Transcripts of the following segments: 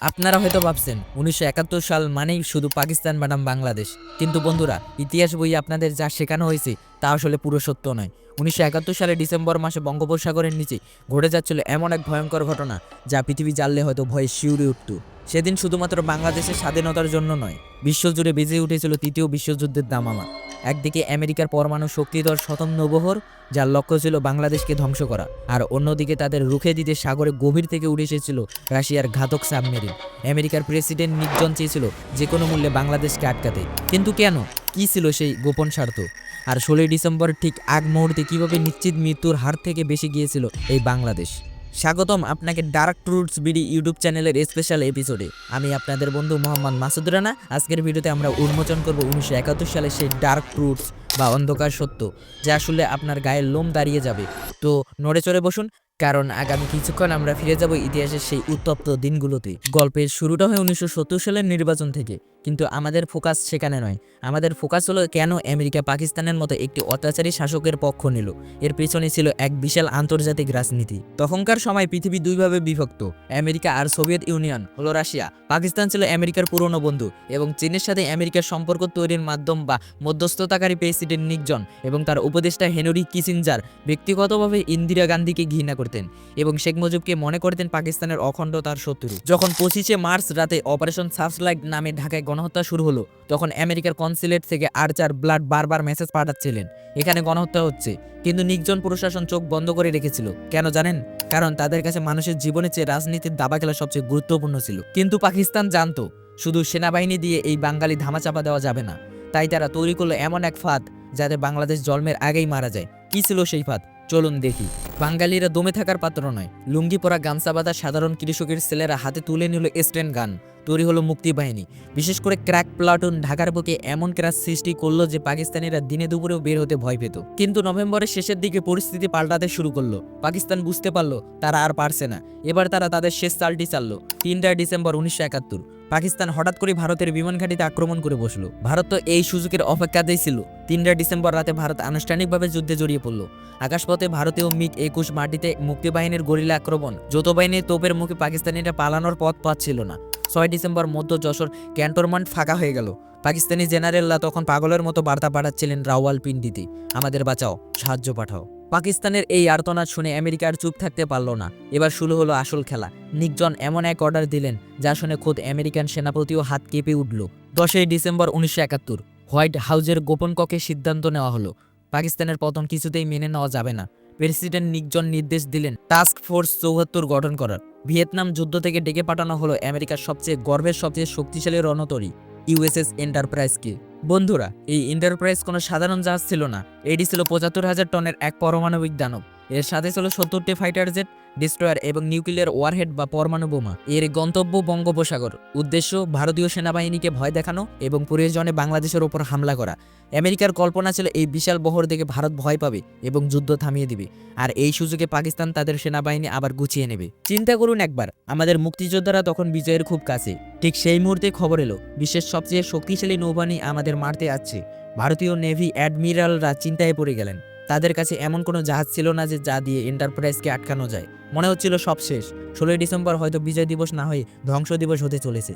আপনারা হয়তো ভাবছেন, উনিশশো একাত্তর সাল মানেই শুধু পাকিস্তান বানাম বাংলাদেশ। কিন্তু বন্ধুরা, ইতিহাস বই আপনাদের যা শেখানো হয়েছে, তা আসলে পুরো সত্য নয়। উনিশশো সালে ডিসেম্বর মাসে বঙ্গোপসাগরের নিচে ঘটে যাচ্ছিল এমন এক ভয়ঙ্কর ঘটনা, যা পৃথিবী জানলে হয়তো ভয়ে শিউরে উঠত। সেদিন শুধুমাত্র বাংলাদেশের স্বাধীনতার জন্য নয়, বিশ্বজুড়ে বেজে উঠেছিল তৃতীয় বিশ্বযুদ্ধের দামামা। একদিকে আমেরিকার পরমাণু শক্তিধর শতম নবহর, যার লক্ষ্য ছিল বাংলাদেশকে ধ্বংস করা, আর অন্যদিকে তাদের রুখে দিতে সাগরে গভীর থেকে উঠে এসেছিল রাশিয়ার ঘাতক সাবমেরিন। আমেরিকার প্রেসিডেন্ট নিকজন চেয়েছিল যে কোনো মূল্যে বাংলাদেশকে আটকাতে। কিন্তু কেন? কি ছিল সেই গোপন স্বার্থ? আর ষোলোই ডিসেম্বর ঠিক আগ মুহূর্তে কীভাবে নিশ্চিত মৃত্যুর হার থেকে বেশি গিয়েছিল এই বাংলাদেশ? স্বাগতম আপনাকে ডার্ক ট্রুটস বিডি ইউটিউব চ্যানেলের স্পেশাল এপিসোডে আমি আপনাদের বন্ধু মোহাম্মদ মাসুদ রানা। আজকের ভিডিওতে আমরা উন্মোচন করব উনিশশো একাত্তর সালে সেই ডার্ক ট্রুটস বা অন্ধকার সত্য, যা আসলে আপনার গায়ের লোম দাঁড়িয়ে যাবে। তো নড়ে চড়ে বসুন কারণ আগামী কিছুক্ষণ আমরা ফিরে যাব ইতিহাসের সেই উত্তপ্ত দিনগুলোতে। গল্পের শুরুটা হয় উনিশশো সত্তর সালের নির্বাচন থেকে। কিন্তু আমাদের ফোকাস সেখানে নয়। আমাদের ফোকাস হলো কেন আমেরিকা পাকিস্তানের মতো একটি অত্যাচারী শাসকের পক্ষ নিল। এর পেছনে ছিল এক বিশাল আন্তর্জাতিক রাজনীতি। তখনকার সময় পৃথিবী দুইভাবে বিভক্ত। আমেরিকা আর সোভিয়েত ইউনিয়ন হলো রাশিয়া। পাকিস্তান ছিল আমেরিকার পুরনো বন্ধু এবং চীনের সাথে আমেরিকার সম্পর্ক তৈরির মাধ্যম বা মধ্যস্থতাকারী প্রেসিডেন্ট নিকজন এবং তার উপদেষ্টা হেনরি কিসিনজার ব্যক্তিগতভাবে ইন্দিরা গান্ধীকে ঘৃণা করতেন এবং শেখ মুজিবকে মনে করতেন পাকিস্তানের অখণ্ডতার শত্রু। যখন পঁচিশে মার্চ রাতে অপারেশন সার্চলাইট নামে ঢাকায় গণহত্যা শুরু হলো, তখন আমেরিকার কনসুলেট থেকে আর্চার ব্লাড বারবার মেসেজ পাঠাচ্ছিলেন। এখানে গণহত্যা হচ্ছে, কিন্তু নিকজন প্রশাসন চোখ বন্ধ করে রেখেছিল। কেন জানেন? কারণ তাদের কাছে মানুষের জীবনের চেয়ে রাজনীতির দাবা খেলা সবচেয়ে গুরুত্বপূর্ণ ছিল। কিন্তু পাকিস্তান জানতো, শুধু সেনাবাহিনী দিয়ে এই বাঙালি ধামাচাপা দেওয়া যাবে না। তাই তারা তৈরি করল এমন এক ফাঁদ, যাতে বাংলাদেশ জন্মের আগেই মারা যায়। কি ছিল সেই ফাঁদ? চলুন দেখি। বাঙালিরা দমে থাকার পাত্র নয়। লুঙ্গি পরা গামছা বাঁধা সাধারণ কৃষকের ছেলেরা হাতে তুলে নিল স্টেন গান। তৈরি হলো মুক্তি বাহিনী। বিশেষ করে ক্র্যাক প্লাটুন ঢাকার বুকে এমন ক্রাশ সৃষ্টি করল যে পাকিস্তানিরা দিনে দুপুরেও বের হতে ভয় পেত। কিন্তু নভেম্বরের শেষের দিকে পরিস্থিতি পাল্টাতে শুরু করল। পাকিস্তান বুঝতে পারল, তারা আর পারছে না। এবার তারা তাদের শেষ চালটি চাললো। তিনটা ডিসেম্বর উনিশশো একাত্তর। পাকিস্তান হঠাৎ করে ভারতের বিমান ঘাঁটিতে আক্রমণ করে বসল। ভারত তো এই সুযোগের অপেক্ষাতেই ছিল তিনটা ডিসেম্বর রাতে ভারত আনুষ্ঠানিকভাবে যুদ্ধে জড়িয়ে পড়ল। আকাশপথে ভারতীয় মিগ একুশ মাটিতে মুক্তিবাহিনীর গরিলা আক্রমণ। যৌথ বাহিনীর তোপের মুখে পাকিস্তানিরা পালানোর পথ পাচ্ছিল না। ছয় ডিসেম্বর মধ্য যশোর ক্যান্টনমেন্ট ফাঁকা হয়ে গেল। পাকিস্তানি জেনারেলরা তখন পাগলের মতো বার্তা পাঠাচ্ছিলেন রাওয়ালপিন্ডিতে। আমাদের বাঁচাও, সাহায্য পাঠাও। পাকিস্তানের এই আর্তনাদ শুনে আমেরিকার চুপ থাকতে পারল না। এবার শুরু হলো আসল খেলা। নিকজন এমন এক অর্ডার দিলেন, যা শুনে খোদ আমেরিকান সেনাপতিও হাত কেঁপে উঠল। দশই ডিসেম্বর উনিশশো একাত্তর, হোয়াইট হাউজের গোপন কক্ষে সিদ্ধান্ত নেওয়া হলো। পাকিস্তানের পতন কিছুতেই মেনে নেওয়া যাবে না। প্রেসিডেন্ট নিকজন নির্দেশ দিলেন, টাস্ক ফোর্স চৌহাত্তর গঠন করার। ভিয়েতনাম যুদ্ধ থেকে ডেকে পাঠানো হলো আমেরিকার সবচেয়ে গর্বের, সবচেয়ে শক্তিশালী রণতরী। ইউএসএস এন্টারপ্রাইজকে। বন্ধুরা, এই এন্টারপ্রাইজ কোনো সাধারণ জাহাজ ছিল না। এটি ছিল পঁচাত্তর হাজার টনের এক পারমাণবিক দানব। এর সাথে ছিল সত্তরটি ফাইটার জেট ডিস্ট্রয়ার এবং নিউক্লিয়ার ওয়ারহেড বা পরমাণু বোমা। এর গন্তব্য বঙ্গোপসাগর। উদ্দেশ্য, ভারতীয় সেনাবাহিনীকে ভয় দেখানো এবং প্রয়োজনে বাংলাদেশের ওপর হামলা করা। আমেরিকার কল্পনা ছিল এই বিশাল বহর দেখে ভারত ভয় পাবে এবং যুদ্ধ থামিয়ে দিবে। আর এই সুযোগে পাকিস্তান তাদের সেনাবাহিনী আবার গুছিয়ে নেবে। চিন্তা করুন একবার, আমাদের মুক্তিযোদ্ধারা তখন বিজয়ের খুব কাছে। ঠিক সেই মুহূর্তে খবর এলো, বিশ্বের সবচেয়ে শক্তিশালী নৌবাহিনী আমাদের মারতে আসছে। ভারতীয় নেভি অ্যাডমিরালরা চিন্তায় পড়ে গেলেন। তাদের কাছে এমন কোনো জাহাজ ছিল না যে যা দিয়ে এন্টারপ্রাইজকে আটকানো যায়। মনে হচ্ছিল সব শেষ। ষোলোই ডিসেম্বর হয়তো বিজয় দিবস না হয়ে ধ্বংস দিবস হতে চলেছে।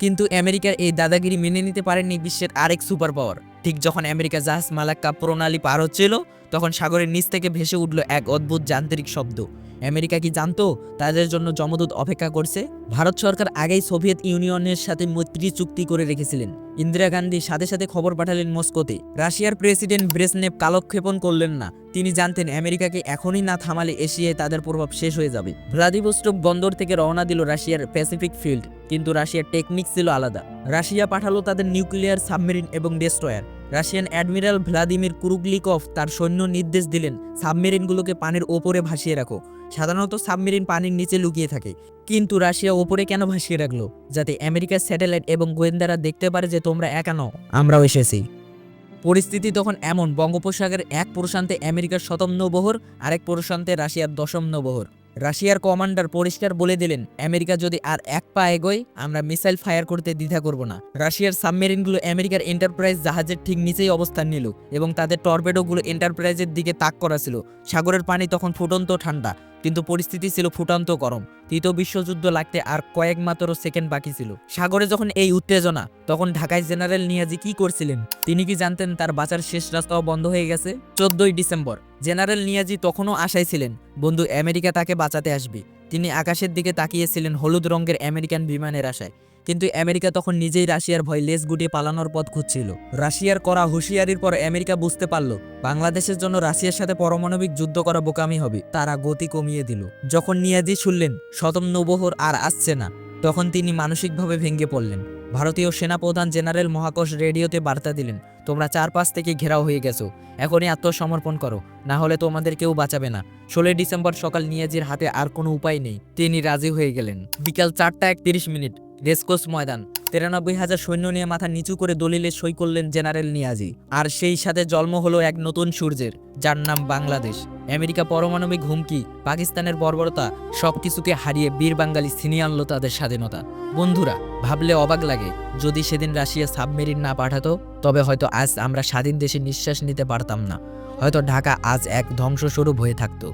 কিন্তু আমেরিকার এই দাদাগিরি মেনে নিতে পারেননি বিশ্বের আরেক সুপার পাওয়ার ঠিক যখন আমেরিকা জাহাজ মালাক্কা প্রণালী পার হচ্ছিল, তখন সাগরের নিচ থেকে ভেসে উঠল এক অদ্ভুত যান্ত্রিক শব্দ। আমেরিকা কি জানতো তাদের জন্য জমদূত অপেক্ষা করছে? ভারত সরকার আগেই সোভিয়েত ইউনিয়নের সাথে মৈত্রী চুক্তি করে রেখেছিলেন। ইন্দিরা গান্ধী সাথে সাথে খবর পাঠালেন মস্কোতে। রাশিয়ার প্রেসিডেন্ট ব্রেসনেভ কালক্ষেপণ করলেন না। তিনি জানতেন আমেরিকাকে এখনই না থামালে এশিয়ায় তাদের প্রভাব শেষ হয়ে যাবে। ভ্লাদিভস্টক বন্দর থেকে রওনা দিল রাশিয়ার প্যাসিফিক ফিল্ড, কিন্তু রাশিয়ার টেকনিক ছিল আলাদা। রাশিয়া পাঠালো তাদের নিউক্লিয়ার সাবমেরিন এবং destroyer. Russian admiral Vladimir Kuruglikov তার সৈন্য নির্দেশ দিলেন, সাবমেরিনগুলোকে পানির ওপরে ভাসিয়ে রাখো। সাধারণত সাবমেরিন পানির নিচে লুকিয়ে থাকে। কিন্তু রাশিয়া ওপরে কেন ভাসিয়ে রাখল? যাতে আমেরিকার স্যাটেলাইট এবং গোয়েন্দারা দেখতে পারে যে তোমরা একা নও। আমরাও এসেছি। পরিস্থিতি তখন এমন, বঙ্গোপসাগরের এক প্রশান্তে আমেরিকার শতম নৌবহর, আরেক প্রশান্তে রাশিয়ার দশম নৌবহর। রাশিয়ার কমান্ডার পরিষ্কার বলে দিলেন, আমেরিকা যদি আর এক পা এগোয়, আমরা মিসাইল ফায়ার করতে দ্বিধা করব না। রাশিয়ার সাবমেরিনগুলো আমেরিকার এন্টারপ্রাইজ জাহাজের ঠিক নিচেই অবস্থান নিল এবং তাদের টর্পেডোগুলো এন্টারপ্রাইজের দিকে তাক করা ছিল। সাগরের পানি তখন ফুটন্ত ঠান্ডা। কিন্তু পরিস্থিতি ছিল ফুটান্ত গরম। তৃতীয় বিশ্বযুদ্ধ লাগতে আর কয়েক মাত্র সেকেন্ড বাকি ছিল। সাগরে যখন এই উত্তেজনা, তখন ঢাকায় জেনারেল নিয়াজি কি করছিলেন, তিনি কি জানতেন তার বাঁচার শেষ রাস্তাও বন্ধ হয়ে গেছে? চোদ্দই ডিসেম্বর, জেনারেল নিয়াজি তখনও আশায় ছিলেন, বন্ধু, আমেরিকা তাকে বাঁচাতে আসবে। তিনি আকাশের দিকে তাকিয়েছিলেন হলুদ রঙের আমেরিকান বিমানের আশায়। কিন্তু আমেরিকা তখন নিজেই রাশিয়ার ভয় লেজ গুটিয়ে পালানোর পথ খুঁজছিল। রাশিয়ার করা হুঁশিয়ারির পর আমেরিকা বুঝতে পারল, বাংলাদেশের জন্য রাশিয়ার সাথে পারমাণবিক যুদ্ধ করা বোকামি হবে, তারা গতি কমিয়ে দিল। যখন নিয়াজি শুনলেন, শতম নবহর আর আসছে না, তখন তিনি মানসিকভাবে ভেঙে পড়লেন। ভারতীয় সেনাপ্রধান জেনারেল মহাকোষ রেডিওতে বার্তা দিলেন তোমরা চারপাশ থেকে ঘেরাও হয়ে গেছো। এখনই আত্মসমর্পণ করো, না হলে তোমাদের কেউ বাঁচাবে না। ষোলোই ডিসেম্বর সকাল নিয়াজির হাতে আর কোনো উপায় নেই। তিনি রাজি হয়ে গেলেন। বিকাল চারটা একত্রিশ মিনিট। রেসকোর্স ময়দান। তিরানব্বই হাজার সৈন্য নিয়ে মাথা নিচু করে দলিলে সই করলেন জেনারেল নিয়াজি। আর সেই সাথে জন্ম হলো এক নতুন সূর্যের, যার নাম বাংলাদেশ। আমেরিকা পারমাণবিক হুমকি, পাকিস্তানের বর্বরতা, সবকিছুকে হারিয়ে বীর বাঙালি ছিনিয়ে আনলো তাদের স্বাধীনতা। বন্ধুরা, ভাবলে অবাক লাগে, যদি সেদিন রাশিয়া সাবমেরিন না পাঠাতো, তবে হয়তো আজ আমরা স্বাধীন দেশে নিঃশ্বাস নিতে পারতাম না। হয়তো ঢাকা আজ এক ধ্বংসস্বরূপ হয়ে থাকতো।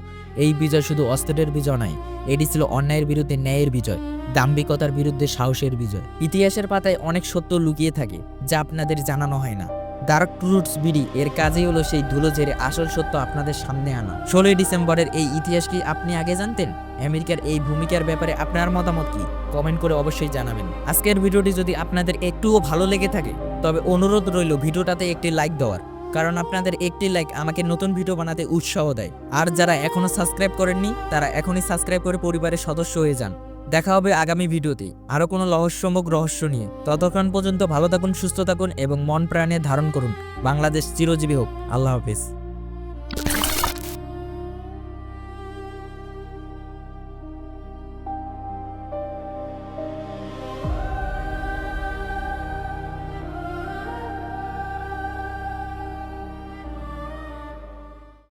এই বিজয় শুধু অস্ত্রের বিজয় নয়, এটি ছিল অন্যায়ের বিরুদ্ধে ন্যায়ের বিজয়, দাম্ভিকতার বিরুদ্ধে সাহসের বিজয়। ইতিহাসের পাতায় অনেক সত্য লুকিয়ে থাকে, যা আপনাদের জানানো হয় না। ডার্ক ট্রুটস বিডি, এর কাজই হলো সেই ধুলো ঝেড়ে আসল সত্য আপনাদের সামনে আনা। ষোলোই ডিসেম্বরের এই ইতিহাস কি আপনি আগে জানতেন? আমেরিকার এই ভূমিকার ব্যাপারে আপনার মতামত কি? কমেন্ট করে অবশ্যই জানাবেন। আজকের ভিডিওটি যদি আপনাদের একটুও ভালো লেগে থাকে, তবে অনুরোধ রইল ভিডিওটাতে একটি লাইক দেওয়ার। কারণ আপনাদের একটি লাইক আমাকে নতুন ভিডিও বানাতে উৎসাহ দেয়। আর যারা এখনও সাবস্ক্রাইব করেননি, তারা এখনই সাবস্ক্রাইব করে পরিবারের সদস্য হয়ে যান। দেখা হবে আগামী ভিডিওতে। আরও কোনো রহস্যমুখ রহস্য নিয়ে। ততক্ষণ পর্যন্ত ভালো থাকুন, সুস্থ থাকুন এবং মন প্রাণে ধারণ করুন। বাংলাদেশ চিরজীবী হোক। আল্লাহ হাফিজ।